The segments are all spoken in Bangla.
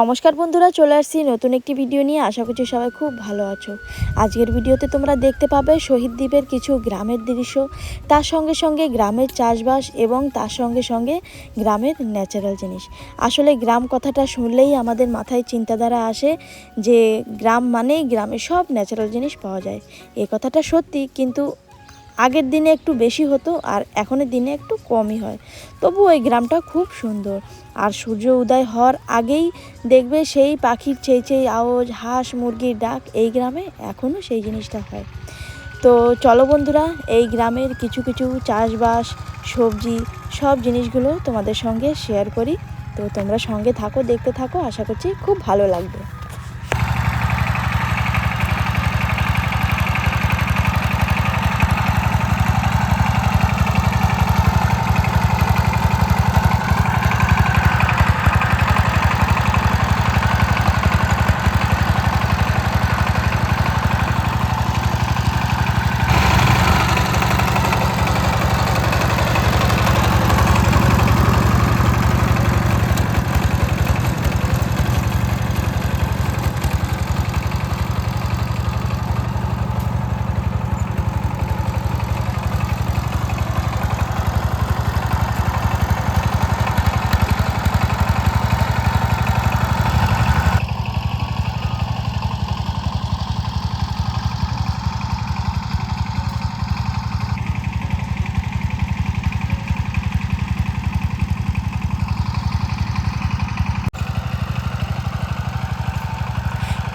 নমস্কার বন্ধুরা, চলে আসছি নতুন একটি ভিডিও নিয়ে। আশা করছি সবাই খুব ভালো আছো। আজকের ভিডিওতে তোমরা দেখতে পাবে শহীদ দ্বীপের কিছু গ্রামের দৃশ্য। তার সঙ্গে সঙ্গে গ্রামের চাষবাস এবং তার সঙ্গে সঙ্গে গ্রামের ন্যাচারাল জিনিস। আসলে গ্রাম কথাটা শুনলেই আমাদের মাথায় চিন্তাধারা আসে যে, গ্রাম মানেই গ্রামে সব ন্যাচারাল জিনিস পাওয়া যায়। এ কথাটা সত্যি, কিন্তু আগের দিনে একটু বেশি হতো আর এখনের দিনে একটু কমই হয়। তবু ওই গ্রামটা খুব সুন্দর। আর সূর্য উদয় হওয়ার আগেই দেখবে সেই পাখির চেয়ে চেয়ে আওয়াজ, হাঁস, মুরগির ডাক এই গ্রামে এখনও সেই জিনিসটা হয়। তো চলো বন্ধুরা, এই গ্রামের কিছু কিছু চাষবাস, সবজি সব জিনিসগুলো তোমাদের সঙ্গে শেয়ার করি। তো তোমরা সঙ্গে থাকো, দেখতে থাকো, আশা করছি খুব ভালো লাগবে।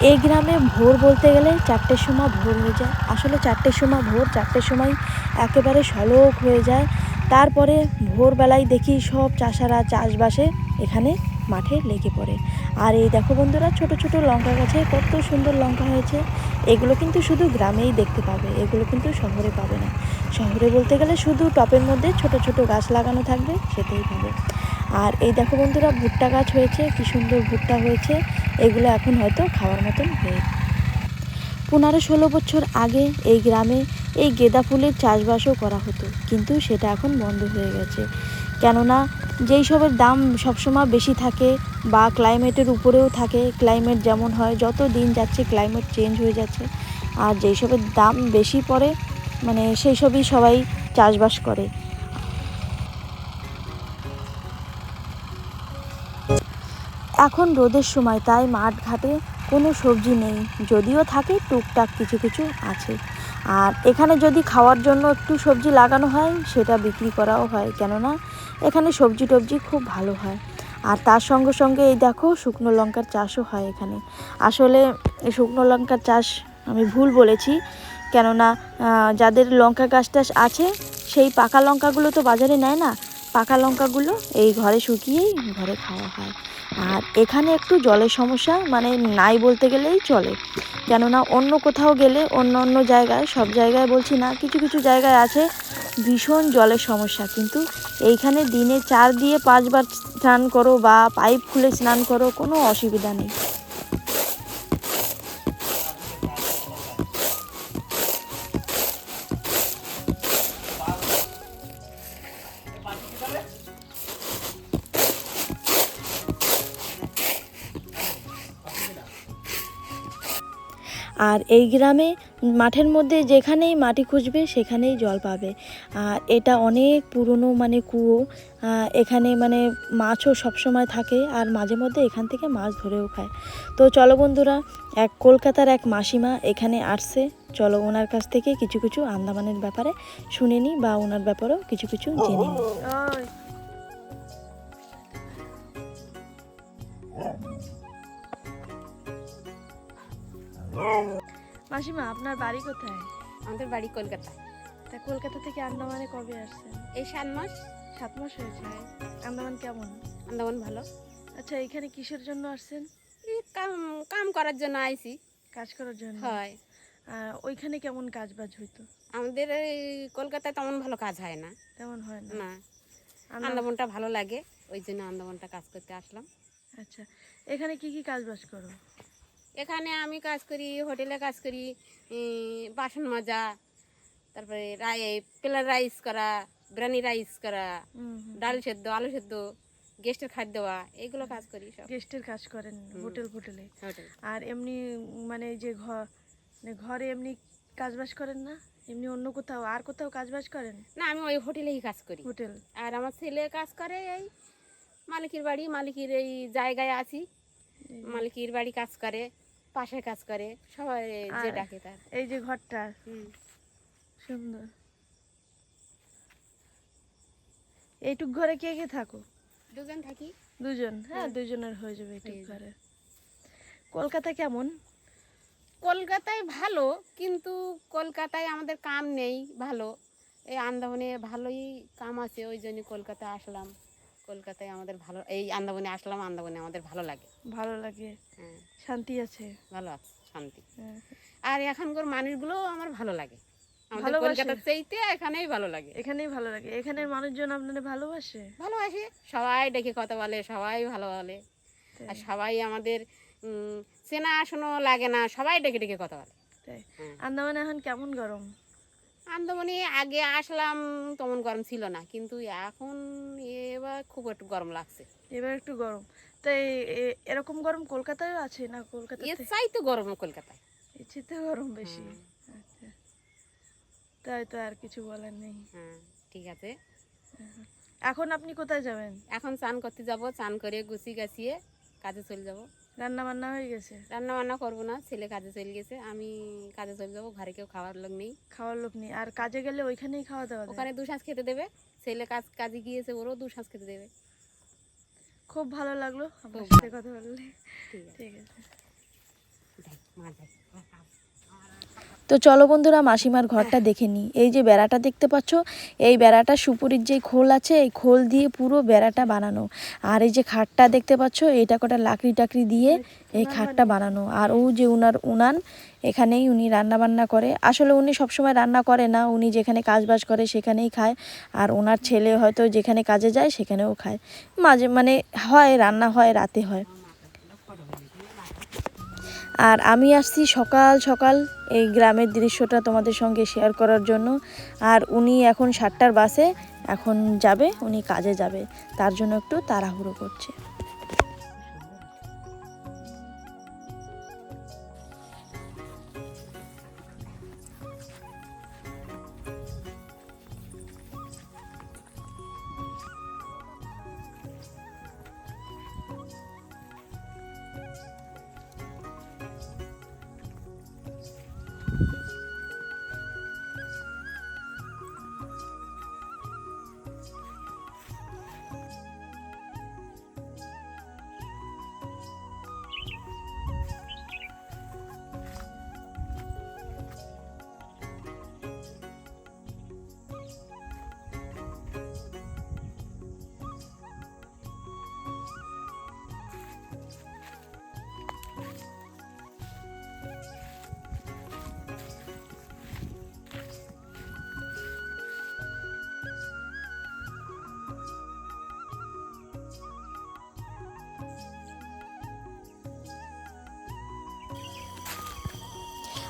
এই গ্রামে ভোর বলতে গেলে চারটের সময় ভোর হয়ে যায়। আসলে চারটের সময় ভোর, চারটের সময় একেবারে সলক হয়ে যায়। তারপরে ভোরবেলায় দেখি সব চাষারা চাষবাসে এখানে মাঠে লেগে পড়ে। আর এই দেখো বন্ধুরা, ছোট ছোট লঙ্কা গাছে কত সুন্দর লঙ্কা হয়েছে। এগুলো কিন্তু শুধু গ্রামেই দেখতে পাবে, এগুলো কিন্তু শহরে পাবে না। শহরে বলতে গেলে শুধু টপের মধ্যে ছোট ছোট গাছ লাগানো থাকবে, সেটাই পাবে। আর এই দেখো বন্ধুরা, ভুট্টা গাছ হয়েছে, কি সুন্দর ভুট্টা হয়েছে। এগুলো এখন হয়তো খাওয়ার মতন হয়ে পনেরো ষোলো বছর আগে এই গ্রামে এই গেঁদা ফুলের চাষবাসও করা হতো, কিন্তু সেটা এখন বন্ধ হয়ে গেছে। কেননা, যেই সবের দাম সবসময় বেশি থাকে বা ক্লাইমেটের উপরেও থাকে, ক্লাইমেট যেমন হয়, যত দিন যাচ্ছে ক্লাইমেট চেঞ্জ হয়ে যাচ্ছে। আর যেই সবের দাম বেশি পড়ে মানে সেই সবই সবাই চাষবাস করে। এখন রোদের সময়, তাই মাঠ ঘাটে কোনো সবজি নেই। যদিও থাকে, টুকটাক কিছু কিছু আছে। আর এখানে যদি খাওয়ার জন্য একটু সবজি লাগানো হয়, সেটা বিক্রি করাও হয়। কেননা, এখানে সবজি টবজি খুব ভালো হয়। আর তার সঙ্গে সঙ্গে এই দেখো, শুকনো লঙ্কার চাষও হয় এখানে। আসলে শুকনো লঙ্কার চাষ আমি ভুল বলেছি। কেননা যাদের লঙ্কা গাছ টাছ আছে, সেই পাকা লঙ্কাগুলো তো বাজারে নেয় না। পাকা লঙ্কাগুলো এই ঘরে শুকিয়েই ঘরে খাওয়া হয়। আর এখানে একটু জলের সমস্যা মানে নাই বলতে গেলেই চলে। কেননা অন্য কোথাও গেলে, অন্য অন্য জায়গায়, সব জায়গায় বলছি না, কিছু কিছু জায়গায় আছে ভীষণ জলের সমস্যা। কিন্তু এইখানে দিনে চার দিয়ে পাঁচবার স্নান করো বা পাইপ খুলে স্নান করো, কোনো অসুবিধা নেই। আর এই গ্রামে মাঠের মধ্যে যেখানেই মাটি খুঁজবে, সেখানেই জল পাবে। আর এটা অনেক পুরনো মানে কুয়ো এখানে মানে মাছও সবসময় থাকে আর মাঝে মধ্যে এখান থেকে মাছ ধরেও খায়। তো চলো বন্ধুরা, এক কলকাতার এক মাসিমা এখানে আসছে। চলো ওনার কাছ থেকে কিছু কিছু আন্দামানের ব্যাপারে শুনে নিই বা ওনার ব্যাপারেও কিছু কিছু জেনে নিই। মাসিমা আপনার বাড়ি কোথায়? আমাদের বাড়ি কলকাতা। তা কলকাতা থেকে আন্দামানে কবে আসছেন? এই সাত মাস। সাত মাস হয়েছে। আন্দামান কেমন? আন্দামান ভালো। আচ্ছা এখানে কিসের জন্য আসছেন? কাম কাম করার জন্য আইছি। কাজ করার জন্য? হয়। ওইখানে কেমন কাজ বাজ হইতো? আমাদের এই কলকাতায় তেমন ভালো কাজ হয় না। তেমন হয় না? না। আন্দামানটা ভালো লাগে ওই জন্য আন্দামানটা কাজ করতে আসলাম। আচ্ছা এখানে কি কি কাজ বাজ করো? এখানে আমি কাজ করি হোটেলে কাজ করি বাসন মাজা তারপরে রাই প্লেন রাইস করা বিরিয়ানি রাইস করা। ডাল সেদ্ধ আলু সেদ্ধ গেস্টের খাদ্য দেওয়া এগুলো কাজ করি সব। গেস্টের কাজ করেন হোটেল হোটেলে। হোটেল। আর এমনি মানে যে ঘর মানে ঘরে এমনি কাজবাজ করেন না? এমনি অন্য কোথাও আর কোথাও কাজবাজ করেন? না আমি ওই হোটেলেই কাজ করি। হোটেল। আর আমার ছেলে কাজ করে এই মালিকের বাড়ি মালিকের এই জায়গায় আছি। মালিকের বাড়ি কাজ করে। পাশে কাজ করে সবাই যে ডাকে তার। এই যে ঘরটা সুন্দর। এইটুক ঘরে কে কে থাকো? দুজন থাকি। দুজন? হ্যাঁ দুজনের হয়ে যাবে এইটুক ঘরে। কলকাতা কেমন? কলকাতায় ভালো কিন্তু কলকাতায় আমাদের কাম নেই ভালো। এই আন্দামানে ভালোই কাম আছে ওই জন্য কলকাতা আসলাম। কলকাতায় আমাদের ভালো এই আন্দামানে আসলাম আন্দামানে আমাদের ভালো লাগে। ভালো লাগে। হ্যাঁ। শান্তি আছে। ভালো আছে শান্তি। হ্যাঁ। আর এখানকার মানুষগুলো আমার ভালো লাগে। আমাদের ভালোবাসে? কলকাতার চাইতে এখানেই ভালো লাগে। এখানেই ভালো লাগে। এখানের মানুষজন আপনাদের ভালোবাসে? ভালোবাসে। সবাই ডেকে কথা বলে সবাই ভালো বলে। আর সবাই আমাদের চেনা শোনো লাগে না সবাই ডেকে ডেকে কথা বলে। হ্যাঁ। আন্দামানে এখন কেমন গরম? আন্দামানে আগে আসলাম তেমন গরম ছিল না কিন্তু এখন এবার খুব একটু গরম লাগছে। এবার একটু গরম। তাই এরকম গরম কলকাতায়ও আছে না এর কলকাতাতে? চাই তো গরম কলকাতায়। ইচ্ছেতে গরম বেশি। আচ্ছা। তাই তো আর কিছু বলার নেই। হ্যাঁ ঠিক আছে। এখন আপনি কোথায় যাবেন? এখন চান করতে যাব চান করে গুছি গাছিয়ে কাজে চলে যাব। রান্না বান্না হয়ে গেছে? রান্না বান্না করব না ছেলে কাজে চলে গেছে আমি কাজে চলে যাব ঘরে কেউ খাওয়ার লোক নেই। খাওয়ার লোক নেই আর কাজে গেলে ওইখানেই খাওয়া দাওয়া ওখানে দু শ্বাস খেতে দেবে ছেলে কাজ কাজে গিয়েছে ওরও দু শ্বাস খেতে দেবে। খুব ভালো লাগল আপনার সাথে কথা বললে ঠিক আছে। ঠিক। তো চলো বন্ধুরা মাসিমার ঘরটা দেখে নিই। এই যে বেড়াটা দেখতে পাচ্ছ, এই বেড়াটা সুপুরির যে খোল আছে, এই খোল দিয়ে পুরো বেড়াটা বানানো। আর এই যে খাটটা দেখতে পাচ্ছ এটা কটা লাকড়ি টাকড়ি দিয়ে এই খাটটা বানানো। আর ও যে উনার উনান, এখানেই উনি রান্না বান্না করে। আসলে উনি সবসময় রান্না করে না, উনি যেখানে কাজবাজ করে সেখানেই খায়। আর ওনার ছেলে হয়তো যেখানে কাজে যায়, সেখানেও খায়। মাঝে মানে হয়, রান্না হয়, রাতে হয়। আর আমি আসছি সকাল সকাল এই গ্রামের দৃশ্যটা তোমাদের সঙ্গে শেয়ার করার জন্য। আর উনি এখন সাতটার বাসে, এখন যাবে, উনি কাজে যাবে। তার জন্য একটু তাড়াহুড়ো করছে।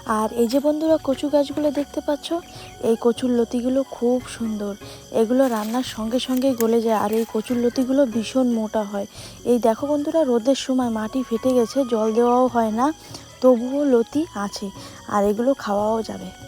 আর এই যে বন্ধুরা কচু গাছগুলো দেখতে পাচ্ছ, এই কচুর লতিগুলো খুব সুন্দর। এগুলো রান্নার সঙ্গে সঙ্গে গলে যায় আর এই কচুর লতিগুলো ভীষণ মোটা হয়। এই দেখো বন্ধুরা, রোদের সময় মাটি ফেটে গেছে, জল দেওয়াও হয় না, তবুও লতি আছে আর এগুলো খাওয়াও যাবে।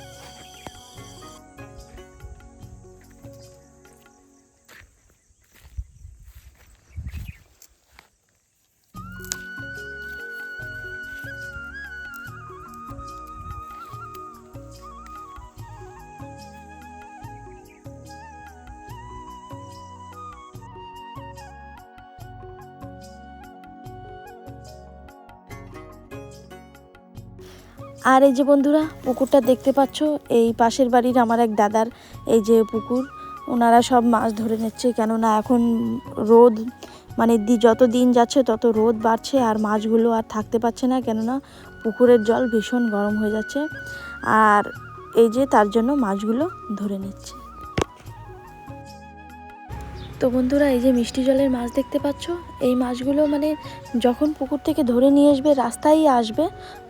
আর এই যে বন্ধুরা, পুকুরটা দেখতে পাচ্ছ? এই পাশের বাড়ির আমার এক দাদার এই যে পুকুর ওনারা সব মাছ ধরে নিচ্ছে, কেননা এখন রোদ মানে দি যত দিন যাচ্ছে তত রোদ বাড়ছে আর মাছগুলো আর থাকতে পারছে না, কেননা পুকুরের জল ভীষণ গরম হয়ে যাচ্ছে। আর এই যে তার জন্য মাছগুলো ধরে নিচ্ছে। তো বন্ধুরা, এই যে মিষ্টি জলের মাছ দেখতে পাচ্ছ? এই মাছগুলো মানে যখন পুকুর থেকে ধরে নিয়ে আসবে, রাস্তায় আসবে,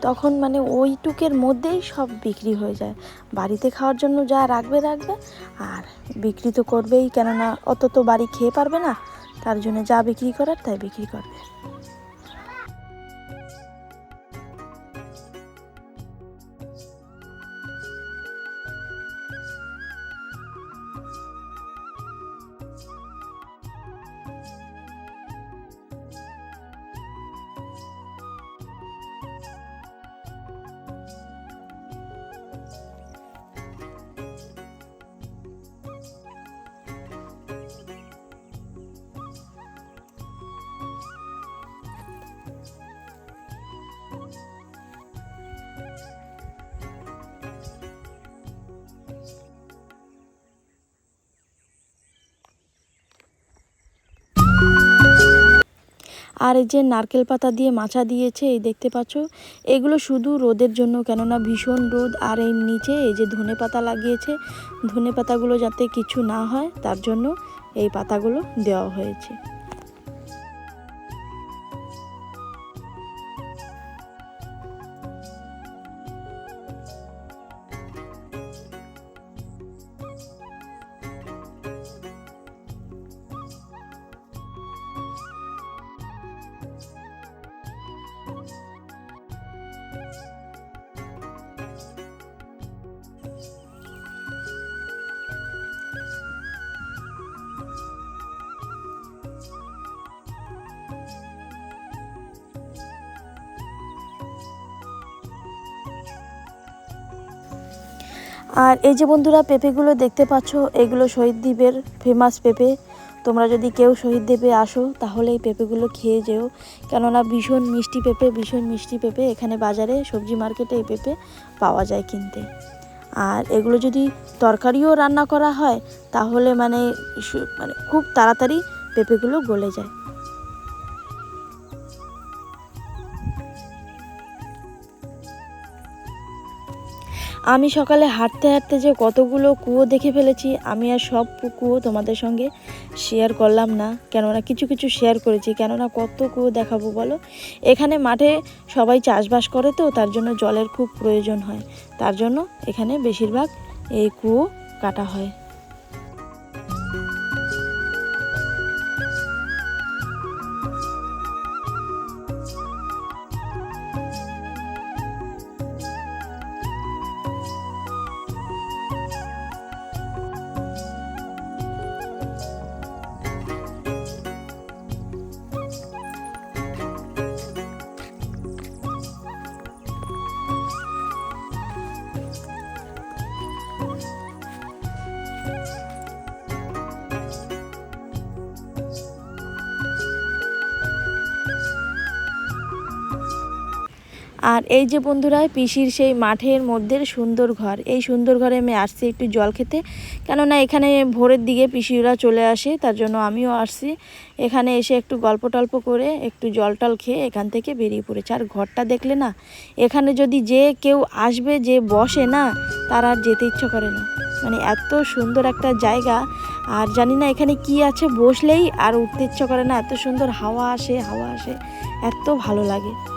তখন মানে ওইটুকের মধ্যেই সব বিক্রি হয়ে যায়। বাড়িতে খাওয়ার জন্য যা রাখবে রাখবে, আর বিক্রি তো করবেই। কেননা অত তো বাড়ি খেয়ে পারবে না, তার জন্য যা বিক্রি করার, তাই বিক্রি করবে। আর এই যে নারকেল পাতা দিয়ে মাচা দিয়েছে, এই দেখতে পাচ্ছ? এগুলো শুধু রোদের জন্য, কেননা ভীষণ রোদ। আর এই নিচে এই যে ধনে পাতা লাগিয়েছে, ধনে পাতাগুলো যাতে কিছু না হয়, তার জন্য এই পাতাগুলো দেওয়া হয়েছে। আর এই যে বন্ধুরা পেঁপেগুলো দেখতে পাচ্ছ, এগুলো শহীদ দ্বীপের ফেমাস পেঁপে। তোমরা যদি কেউ শহীদ দ্বীপে আসো, তাহলে এই পেঁপেগুলো খেয়ে যেও। কেননা ভীষণ মিষ্টি পেঁপে, ভীষণ মিষ্টি পেঁপে। এখানে বাজারে সবজি মার্কেটে এই পেঁপে পাওয়া যায় কিনতে। আর এগুলো যদি তরকারিও রান্না করা হয়, তাহলে মানে মানে খুব তাড়াতাড়ি পেঁপেগুলো গলে যায়। আমি সকালে হাঁটতে হাঁটতে যে কতগুলো কুয়ো দেখে ফেলেছি, আমি আর সব কুয়ো তোমাদের সঙ্গে শেয়ার করলাম না। কেননা কিছু কিছু শেয়ার করেছি, কেননা কত কুয়ো দেখাবো বলো? এখানে মাঠে সবাই চাষবাস করে তো, তার জন্য জলের খুব প্রয়োজন হয়। তার জন্য এখানে বেশিরভাগ এই কুয়ো কাটা হয়। আর এই যে বন্ধুরা, পিসির সেই মাঠের মধ্যে সুন্দর ঘর। এই সুন্দর ঘরে আমি আসছি একটু জল খেতে। কেননা এখানে ভোরের দিকে পিসিরা চলে আসে, তার জন্য আমিও আসছি। এখানে এসে একটু গল্প টল্প করে একটু জল টল খেয়ে এখান থেকে বেরিয়ে পড়েছে। আর ঘরটা দেখলে না, এখানে যদি যে কেউ আসবে, যে বসে না, তার আর যেতে ইচ্ছা করে না। মানে এত সুন্দর একটা জায়গা। আর জানি না এখানে কি আছে, বসলেই আর উঠতে ইচ্ছা করে না। এত সুন্দর হাওয়া আসে হাওয়া আসে। এত ভালো লাগে।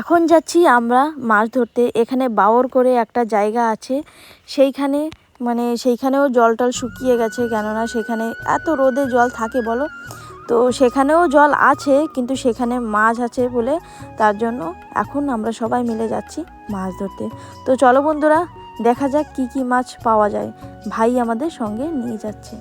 এখন যাচ্ছি আমরা মাছ ধরতে। এখানে বাওর করে একটা জায়গা আছে। সেইখানে মানে সেইখানেও জল টল শুকিয়ে গেছে কেননা সেখানে এত রোদে জল থাকে বলো? তো সেখানেও জল আছে, কিন্তু সেখানে মাছ আছে বলে তার জন্য এখন আমরা সবাই মিলে যাচ্ছি মাছ ধরতে। তো চলো বন্ধুরা, দেখা যাক কি কি মাছ পাওয়া যায়। ভাই আমাদের সঙ্গে নিয়ে যাচ্ছে।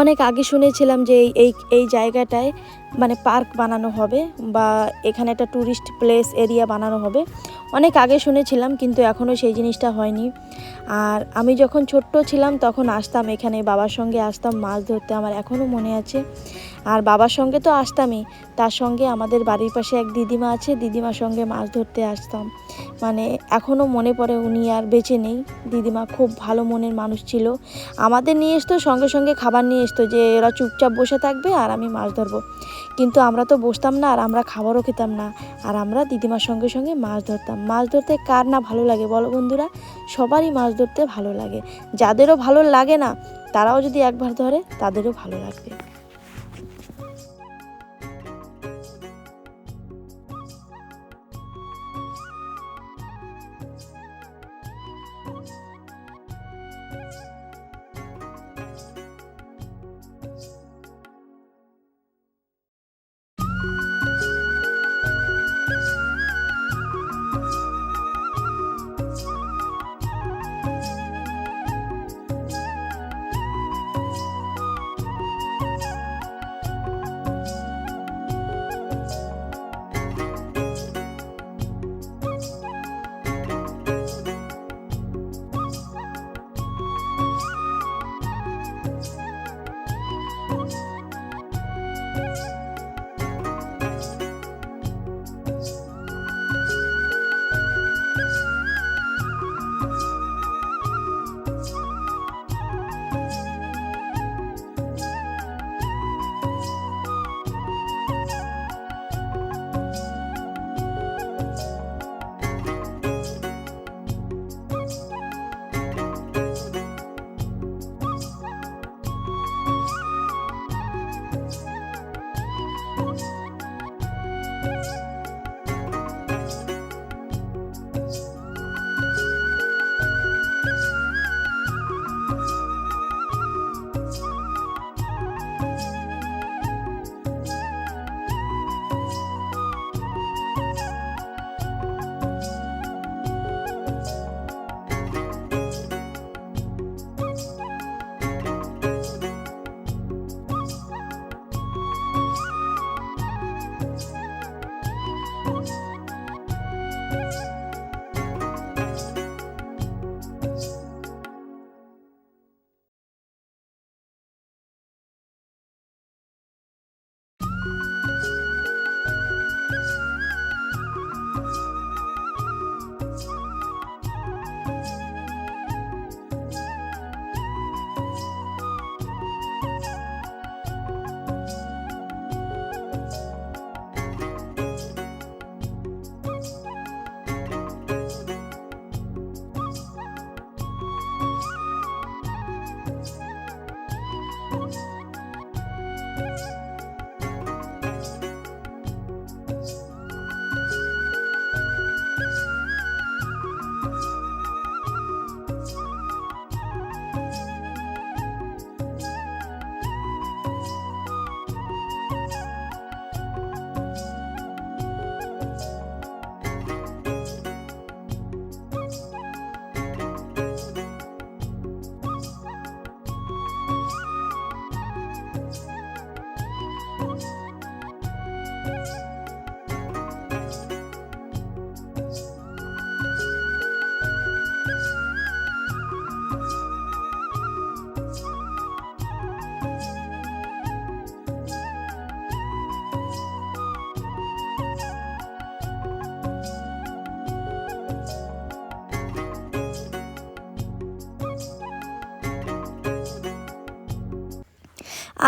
অনেক আগে শুনেছিলাম যে এই এই জায়গাটায় মানে পার্ক বানানো হবে বা এখানে একটা ট্যুরিস্ট প্লেস এরিয়া বানানো হবে। অনেক আগে শুনেছিলাম কিন্তু এখনও সেই জিনিসটা হয়নি। আর আমি যখন ছোট্ট ছিলাম তখন আসতাম এখানে, বাবার সঙ্গে আসতাম, মাছ ধরতে আমার এখনও মনে আছে। আর বাবার সঙ্গে তো আসতামই, তার সঙ্গে আমাদের বাড়ির পাশে এক দিদিমা আছে, দিদিমার সঙ্গে মাছ ধরতে আসতাম। মানে এখনও মনে পড়ে উনি আর বেঁচে নেই। দিদিমা খুব ভালো মনের মানুষ ছিল। আমাদের নিয়ে আসতো সঙ্গে সঙ্গে খাবার নিয়ে আসতো যে এরা চুপচাপ বসে থাকবে আর আমি মাছ ধরবো। কিন্তু আমরা তো বসতাম না আর আমরা খাবারও খেতাম না। আর আমরা দিদিমার সঙ্গে সঙ্গে মাছ ধরতাম। মাছ ধরতে কার না ভালো লাগে বলো বন্ধুরা? সবারই মাছ ধরতে ভালো লাগে। যাদেরও ভালো লাগে না, তারাও যদি একবার ধরে, তাদেরও ভালো লাগবে।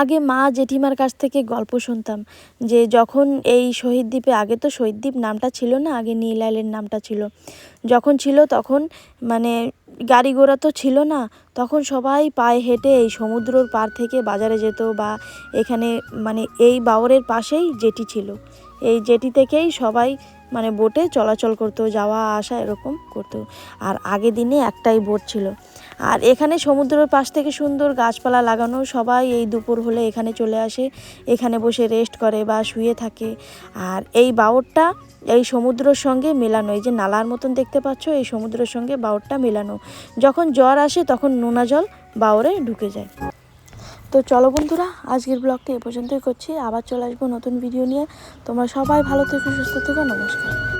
আগে মা জেঠিমার কাছ থেকে গল্প শুনতাম যে যখন এই শহীদ দ্বীপে, আগে তো শহীদ দ্বীপ নামটা ছিল না, আগে নীল আইল্যান্ড নামটা ছিল। যখন ছিল তখন মানে গাড়ি ঘোড়া তো ছিল না, তখন সবাই পায়ে হেঁটে এই সমুদ্রর পার থেকে বাজারে যেত বা এখানে মানে এই বাওরের পাশেই জেটি ছিল। এই জেটি থেকেই সবাই মানে বোটে চলাচল করতো, যাওয়া, আসা এরকম করতো। আর আগে দিনে একটাই বোট ছিল। আর এখানে সমুদ্রের পাশ থেকে সুন্দর গাছপালা লাগানো, সবাই এই দুপুর হলে এখানে চলে আসে। এখানে বসে রেস্ট করে বা শুয়ে থাকে। আর এই বাউরটা এই সমুদ্রর সঙ্গে মেলানো, এই যে নালার মতন দেখতে পাচ্ছ, এই সমুদ্রের সঙ্গে বাউরটা মেলানো। যখন জ্বর আসে, তখন নোনা জল বাউরে ঢুকে যায়। তো চলো বন্ধুরা, আজকের ব্লগটা এ পর্যন্তই করছি। আবার চলে আসব নতুন ভিডিও নিয়ে। তোমরা সবাই ভালো থেকো, সুস্থ থেকো, নমস্কার।